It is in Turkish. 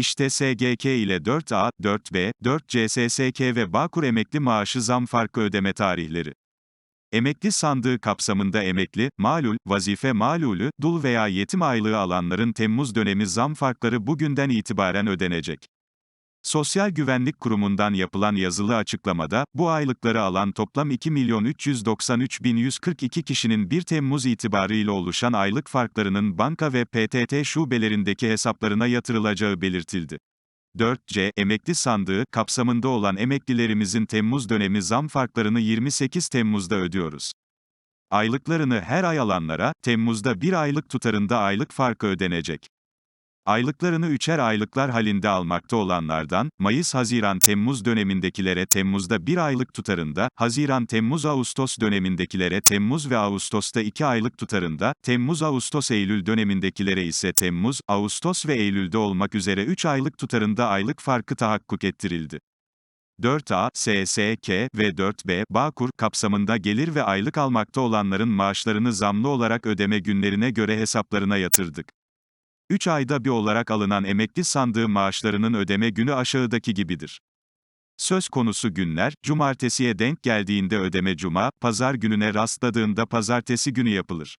İşte SGK ile 4A, 4B, 4C SSK ve Bağkur emekli maaşı zam farkı ödeme tarihleri. Emekli sandığı kapsamında emekli, malul, vazife malulü, dul veya yetim aylığı alanların Temmuz dönemi zam farkları bugünden itibaren ödenecek. Sosyal Güvenlik Kurumu'ndan yapılan yazılı açıklamada, bu aylıkları alan toplam 2.393.142 kişinin 1 Temmuz itibarıyla oluşan aylık farklarının banka ve PTT şubelerindeki hesaplarına yatırılacağı belirtildi. 4C, emekli sandığı, kapsamında olan emeklilerimizin Temmuz dönemi zam farklarını 28 Temmuz'da ödüyoruz. Aylıklarını her ay alanlara, Temmuz'da bir aylık tutarında aylık farkı ödenecek. Aylıklarını üçer aylıklar halinde almakta olanlardan, Mayıs-Haziran-Temmuz dönemindekilere Temmuz'da bir aylık tutarında, Haziran-Temmuz-Ağustos dönemindekilere Temmuz ve Ağustos'ta iki aylık tutarında, Temmuz-Ağustos-Eylül dönemindekilere ise Temmuz, Ağustos ve Eylül'de olmak üzere 3 aylık tutarında aylık farkı tahakkuk ettirildi. 4A, SSK ve 4B, Bağkur kapsamında gelir ve aylık almakta olanların maaşlarını zamlı olarak ödeme günlerine göre hesaplarına yatırdık. 3 ayda bir olarak alınan emekli sandığı maaşlarının ödeme günü aşağıdaki gibidir. Söz konusu günler, cumartesiye denk geldiğinde ödeme cuma, pazar gününe rastladığında pazartesi günü yapılır.